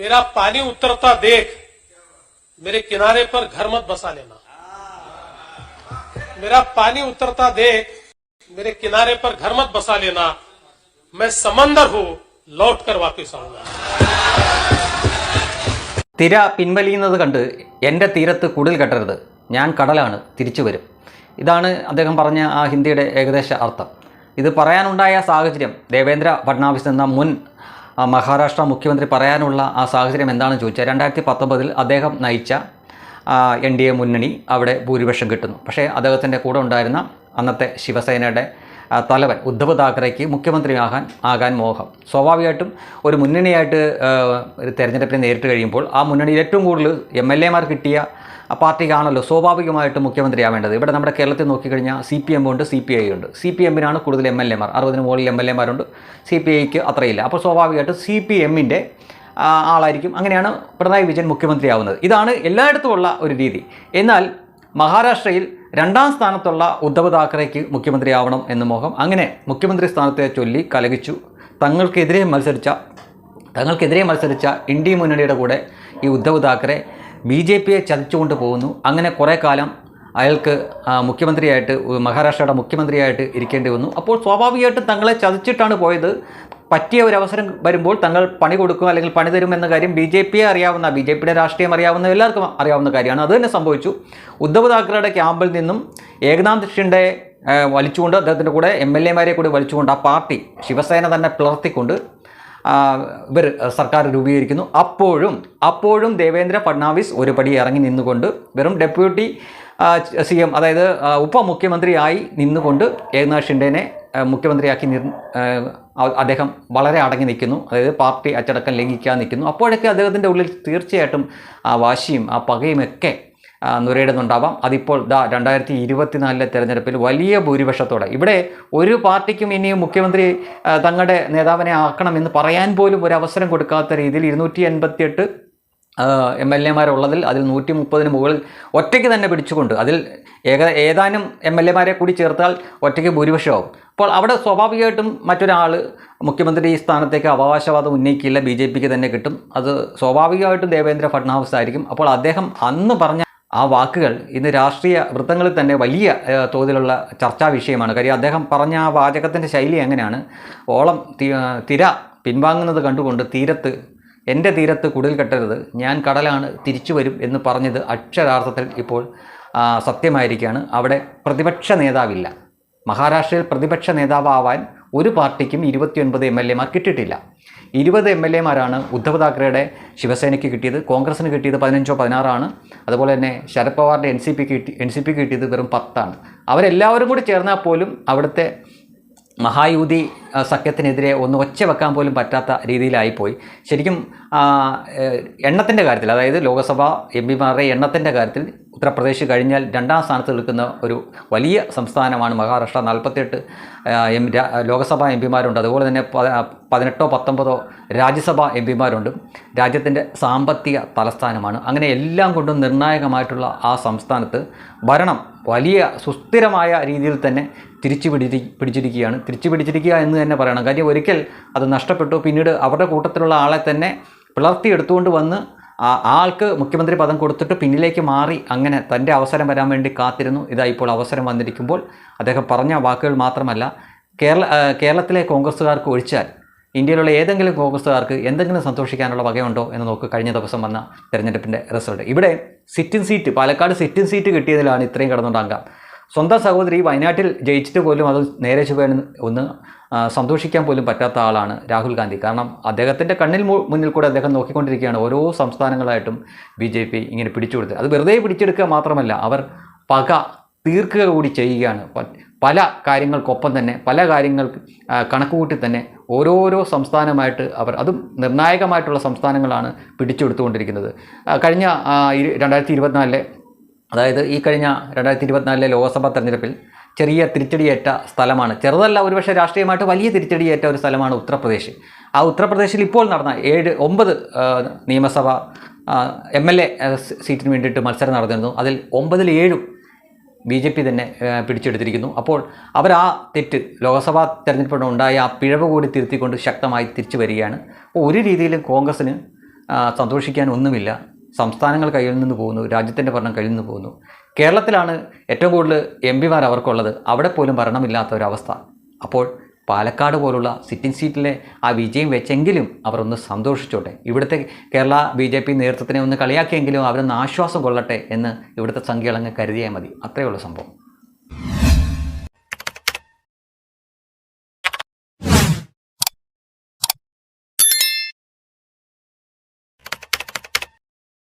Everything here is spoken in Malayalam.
मेरा पानी उतरता देख मेरे किनारे पर घर मत बसा लेना मेरा पानी उतरता देख मेरे किनारे पर घर मत बसा लेना मैं समंदर हूं लौट कर वापिस आऊंगा തിര പിൻവലിയുന്നത് കണ്ട് എൻ്റെ തീരത്ത് കുടിൽ കെട്ടരുത് ഞാൻ കടലാണ് തിരിച്ചു വരും ഇതാണ് അദ്ദേഹം പറഞ്ഞ ആ ഹിന്ദിയുടെ ഏകദേശ അർത്ഥം ഇത് പറയാനുണ്ടായ സാഹചര്യം ദേവേന്ദ്ര ഫഡ്നാവിസ് എന്ന മുൻ ആ, മഹാരാഷ്ട്ര മുഖ്യമന്ത്രി പറയാനുള്ള ആ സാഹചര്യം എന്താണെന്ന് ചോദിച്ചാൽ രണ്ടായിരത്തി പത്തൊമ്പതിൽ അദ്ദേഹം നയിച്ച എൻ ഡി എ മുന്നണി അവിടെ ഭൂരിപക്ഷം കിട്ടുന്നു. പക്ഷേ അദ്ദേഹത്തിന്റെ കൂടെ ഉണ്ടായിരുന്ന അന്നത്തെ ശിവസേനയുടെ തലവൻ ഉദ്ധവ് താക്കറേക്ക് മുഖ്യമന്ത്രിയാകാൻ ആകാൻ മോഹം. സ്വാഭാവികമായിട്ടും ഒരു മുന്നണിയായിട്ട് ഒരു തെരഞ്ഞെടുപ്പിനെ നേരിട്ട് കഴിയുമ്പോൾ ആ മുന്നണിയിൽ ഏറ്റവും കൂടുതൽ എം എൽ എമാർ കിട്ടിയ പാർട്ടിക്കാണല്ലോ സ്വാഭാവികമായിട്ടും മുഖ്യമന്ത്രിയാവേണ്ടത് ഇവിടെ നമ്മുടെ കേരളത്തിൽ നോക്കിക്കഴിഞ്ഞാൽ സി പി എം ഉണ്ട് സി പി ഐ ഉണ്ട്. സി പി എമ്മിനാണ് കൂടുതൽ എം എൽ എമാർ അറുപതിന് മുകളിൽ എം എൽ എമാരുണ്ട് സി പി ഐക്ക് അത്രയില്ല. അപ്പോൾ സ്വാഭാവികമായിട്ടും സി പി എമ്മിന്റെ ആളായിരിക്കും. അങ്ങനെയാണ് പിണറായി വിജയൻ മുഖ്യമന്ത്രിയാവുന്നത്. ഇതാണ് എല്ലായിടത്തുമുള്ള ഒരു രീതി. എന്നാൽ മഹാരാഷ്ട്രയിൽ രണ്ടാം സ്ഥാനത്തുള്ള ഉദ്ധവ് താക്കറേക്ക് മുഖ്യമന്ത്രിയാവണം എന്ന് മോഹം അങ്ങനെ മുഖ്യമന്ത്രി സ്ഥാനത്തെ ചൊല്ലി കലകിച്ചു തങ്ങൾക്കെതിരെ മത്സരിച്ച തങ്ങൾക്കെതിരെ മത്സരിച്ച ഇന്ത്യ മുന്നണിയുടെ കൂടെ ഈ ഉദ്ധവ് താക്കറെ ബി ജെ പിയെ ചതിച്ചുകൊണ്ട് പോകുന്നു. അങ്ങനെ കുറേ കാലം അയാൾക്ക് മുഖ്യമന്ത്രിയായിട്ട് മഹാരാഷ്ട്രയുടെ മുഖ്യമന്ത്രിയായിട്ട് ഇരിക്കേണ്ടി വന്നു. അപ്പോൾ സ്വാഭാവികമായിട്ടും തങ്ങളെ ചതിച്ചിട്ടാണ് പോയത്. പറ്റിയ ഒരു അവസരം വരുമ്പോൾ തങ്ങൾ പണി കൊടുക്കും അല്ലെങ്കിൽ പണി തരും എന്ന കാര്യം ബി ജെ പിയെ അറിയാവുന്ന ബി ജെ പിയുടെ രാഷ്ട്രീയം അറിയാവുന്ന എല്ലാവർക്കും അറിയാവുന്ന കാര്യമാണ്. അത് തന്നെ സംഭവിച്ചു. ഉദ്ധവ് താക്കറയുടെ ക്യാമ്പിൽ നിന്നും ഏകനാഥ് ഷിന്റെ വലിച്ചുകൊണ്ട് അദ്ദേഹത്തിന്റെ കൂടെ എം എൽ എമാരെ കൂടി വലിച്ചുകൊണ്ട് ആ പാർട്ടി ശിവസേന തന്നെ പിളർത്തിക്കൊണ്ട് ഇവർ സർക്കാർ രൂപീകരിക്കുന്നു. അപ്പോഴും അപ്പോഴും ദേവേന്ദ്ര ഫഡ്നാവിസ് ഒരു പടി ഇറങ്ങി നിന്നുകൊണ്ട് വെറും ഡെപ്യൂട്ടി സി എം അതായത് ഉപമുഖ്യമന്ത്രിയായി നിന്നുകൊണ്ട് ഏകനാഥ് ഷിൻഡേനെ മുഖ്യമന്ത്രിയാക്കി നിർ അദ്ദേഹം വളരെ അടങ്ങി നിൽക്കുന്നു. അതായത് പാർട്ടി അച്ചടക്കം ലംഘിക്കാൻ നിൽക്കുന്നു. അപ്പോഴൊക്കെ അദ്ദേഹത്തിന്റെ ഉള്ളിൽ തീർച്ചയായിട്ടും ആ വാശിയും ആ പകയും ഒക്കെ ആ, നുരയിടുന്നുണ്ടാവാം. അതിപ്പോൾ ദാ രണ്ടായിരത്തി ഇരുപത്തിനാലിലെ തെരഞ്ഞെടുപ്പിൽ വലിയ ഭൂരിപക്ഷത്തോടെ. ഇവിടെ ഒരു പാർട്ടിക്കും ഇനിയും മുഖ്യമന്ത്രി തങ്ങളുടെ നേതാവിനെ ആക്കണമെന്ന് പറയാൻ പോലും ഒരു അവസരം കൊടുക്കാത്ത രീതിയിൽ ഇരുന്നൂറ്റി എം എൽ എമാരുള്ളതിൽ അതിൽ നൂറ്റി മുപ്പതിന് മുകളിൽ ഒറ്റയ്ക്ക് തന്നെ പിടിച്ചുകൊണ്ട് അതിൽ ഏക ഏതാനും എം എൽ എമാരെ കൂടി ചേർത്താൽ ഒറ്റയ്ക്ക് ഭൂരിപക്ഷമാവും. അപ്പോൾ അവിടെ സ്വാഭാവികമായിട്ടും മറ്റൊരാൾ മുഖ്യമന്ത്രി ഈ സ്ഥാനത്തേക്ക് അവകാശവാദം ഉന്നയിക്കില്ല ബി ജെ പിക്ക് തന്നെ കിട്ടും. അത് സ്വാഭാവികമായിട്ടും ദേവേന്ദ്ര ഫഡ്നാവിസ് ആയിരിക്കും. അപ്പോൾ അദ്ദേഹം അന്ന് പറഞ്ഞ ആ വാക്കുകൾ ഇന്ന് രാഷ്ട്രീയ വൃത്തങ്ങളിൽ തന്നെ വലിയ തോതിലുള്ള ചർച്ചാ വിഷയമാണ്. കാര്യം അദ്ദേഹം പറഞ്ഞ ആ വാചകത്തിന്റെ ശൈലി എങ്ങനെയാണ്? ഓളം തിര പിൻവാങ്ങുന്നത് കണ്ടുകൊണ്ട് തീരത്ത് എന്റെ തീരത്ത് കുടിൽ കെട്ടരുത് ഞാൻ കടലാണ് തിരിച്ചു വരും എന്ന് പറഞ്ഞത് അക്ഷരാർത്ഥത്തിൽ ഇപ്പോൾ സത്യമായിരിക്കുകയാണ്. അവിടെ പ്രതിപക്ഷ നേതാവില്ല. മഹാരാഷ്ട്രയിൽ പ്രതിപക്ഷ നേതാവാവാൻ ഒരു പാർട്ടിക്കും ഇരുപത്തിയൊൻപത് എം എൽ എമാർ കിട്ടിയിട്ടില്ല. ഇരുപത് എം എൽ എമാരാണ് ഉദ്ധവ് താക്കറെയുടെ ശിവസേനയ്ക്ക് കിട്ടിയത് കോൺഗ്രസിന് കിട്ടിയത് പതിനഞ്ചോ പതിനാറാണ്. അതുപോലെ തന്നെ ശരത് പവാറിന്റെ എൻ സി പിക്ക് കിട്ടി എൻ സി പിക്ക് കിട്ടിയത് വെറും പത്താണ്. അവരെല്ലാവരും കൂടി ചേർന്നാൽ പോലും അവിടുത്തെ മഹായൂതി സഖ്യത്തിനെതിരെ ഒന്ന് ഒച്ച വെക്കാൻ പോലും പറ്റാത്ത രീതിയിലായിപ്പോയി. ശരിക്കും എണ്ണത്തിന്റെ കാര്യത്തിൽ അതായത് ലോക്സഭ എം പിമാരുടെ എണ്ണത്തിന്റെ കാര്യത്തിൽ ഉത്തർപ്രദേശ് കഴിഞ്ഞാൽ രണ്ടാം സ്ഥാനത്ത് നിൽക്കുന്ന ഒരു വലിയ സംസ്ഥാനമാണ് മഹാരാഷ്ട്ര. നാൽപ്പത്തെട്ട് എം ലോക്സഭാ എം പിമാരുണ്ട്. അതുപോലെ തന്നെ പതിനെട്ടോ പത്തൊമ്പതോ രാജ്യസഭാ എം പിമാരുണ്ട്. രാജ്യത്തിന്റെ സാമ്പത്തിക തലസ്ഥാനമാണ്. അങ്ങനെ എല്ലാം കൊണ്ടും നിർണായകമായിട്ടുള്ള ആ സംസ്ഥാനത്ത് ഭരണം വലിയ സുസ്ഥിരമായ രീതിയിൽ തന്നെ തിരിച്ചു പിടിച്ചി പിടിച്ചിരിക്കുകയാണ്. തിരിച്ചു പിടിച്ചിരിക്കുക എന്ന് തന്നെ പറയണം. കാര്യം ഒരിക്കൽ അത് നഷ്ടപ്പെട്ടു. പിന്നീട് അവരുടെ കൂട്ടത്തിലുള്ള ആളെ തന്നെ പിളർത്തിയെടുത്തുകൊണ്ട് വന്ന് ആൾക്ക് മുഖ്യമന്ത്രി പദം കൊടുത്തിട്ട് പിന്നിലേക്ക് മാറി അങ്ങനെ തന്റെ അവസരം വരാൻ വേണ്ടി കാത്തിരുന്നു. ഇതാ ഇപ്പോൾ അവസരം വന്നിരിക്കുമ്പോൾ അദ്ദേഹം പറഞ്ഞ വാക്കുകൾ മാത്രമല്ല കേരള കേരളത്തിലെ കോൺഗ്രസ്സുകാർക്ക് ഒഴിച്ചാൽ ഇന്ത്യയിലുള്ള ഏതെങ്കിലും കോൺഗ്രസ്സുകാർക്ക് എന്തെങ്കിലും സന്തോഷിക്കാനുള്ള വകയുണ്ടോ എന്ന് നോക്ക് കഴിഞ്ഞ ദിവസം വന്ന തെരഞ്ഞെടുപ്പിന്റെ റിസൾട്ട്. ഇവിടെ sitting seat Palakkad sitting seat കിട്ടിയതിലാണ് ഇത്രയും കിടന്നുണ്ടാകാം. സ്വന്തം സഹോദരി വയനാട്ടിൽ ജയിച്ചിട്ട് പോലും അത് നേരെ ചുവയാണ് ഒന്ന് സന്തോഷിക്കാൻ പോലും പറ്റാത്ത ആളാണ് രാഹുൽ ഗാന്ധി. കാരണം അദ്ദേഹത്തിന്റെ കണ്ണിൽ മുന്നിൽ കൂടെ അദ്ദേഹം നോക്കിക്കൊണ്ടിരിക്കുകയാണ് ഓരോ സംസ്ഥാനങ്ങളായിട്ടും ബി ജെ പി ഇങ്ങനെ പിടിച്ചുകൊടുത്ത് അത് വെറുതെ പിടിച്ചെടുക്കുക മാത്രമല്ല അവർ പക തീർക്കുക കൂടി ചെയ്യുകയാണ്. പല കാര്യങ്ങൾക്കൊപ്പം തന്നെ പല കാര്യങ്ങൾക്ക് ആ, കണക്കുകൂട്ടി തന്നെ ഓരോരോ സംസ്ഥാനമായിട്ട് അവർ അതും നിർണായകമായിട്ടുള്ള സംസ്ഥാനങ്ങളാണ് പിടിച്ചെടുത്തുകൊണ്ടിരിക്കുന്നത് കഴിഞ്ഞ രണ്ടായിരത്തി ഇരുപത്തിനാലിലെ അതായത് ഈ കഴിഞ്ഞ രണ്ടായിരത്തി ഇരുപത്തിനാലിലെ ലോക്സഭാ തെരഞ്ഞെടുപ്പിൽ ചെറിയ തിരിച്ചടിയേറ്റ സ്ഥലമാണ്. ചെറുതല്ല ഒരുപക്ഷെ രാഷ്ട്രീയമായിട്ട് വലിയ തിരിച്ചടിയേറ്റ ഒരു സ്ഥലമാണ് ഉത്തർപ്രദേശ്. ആ ഉത്തർപ്രദേശിൽ ഇപ്പോൾ നടന്ന ഏഴ് ഒമ്പത് നിയമസഭ എം എൽ എ സീറ്റിന് വേണ്ടിയിട്ട് മത്സരം നടന്നിരുന്നു. അതിൽ ഒമ്പതിൽ ഏഴും ബി ജെ പി തന്നെ പിടിച്ചെടുത്തിരിക്കുന്നു. അപ്പോൾ അവർ ആ തെറ്റ് ലോക്സഭാ തെരഞ്ഞെടുപ്പിന് ഉണ്ടായ ആ പിഴവ് കൂടി തിരുത്തിക്കൊണ്ട് ശക്തമായി തിരിച്ചു വരികയാണ്. അപ്പോൾ ഒരു രീതിയിലും കോൺഗ്രസ്സിന് സന്തോഷിക്കാൻ ഒന്നുമില്ല. സംസ്ഥാനങ്ങൾ കയ്യിൽ നിന്ന് പോകുന്നു രാജ്യത്തിന്റെ ഭരണം കയ്യിൽ നിന്ന് പോകുന്നു. കേരളത്തിലാണ് ഏറ്റവും കൂടുതൽ എം പിമാർ അവർക്കുള്ളത്. അവിടെ പോലും ഭരണമില്ലാത്ത ഒരവസ്ഥ. അപ്പോൾ പാലക്കാട് പോലുള്ള സിറ്റിംഗ് സീറ്റിലെ ആ വിജയം വെച്ചെങ്കിലും അവരൊന്ന് സന്തോഷിച്ചോട്ടെ. ഇവിടുത്തെ കേരള ബി ജെ പി നേതൃത്വത്തിനെ ഒന്ന് കളിയാക്കിയെങ്കിലും അവരൊന്ന് ആശ്വാസം കൊള്ളട്ടെ എന്ന് ഇവിടുത്തെ സംഖ്യകളങ്ങ് കരുതിയാൽ മതി. അത്രയുള്ള സംഭവം.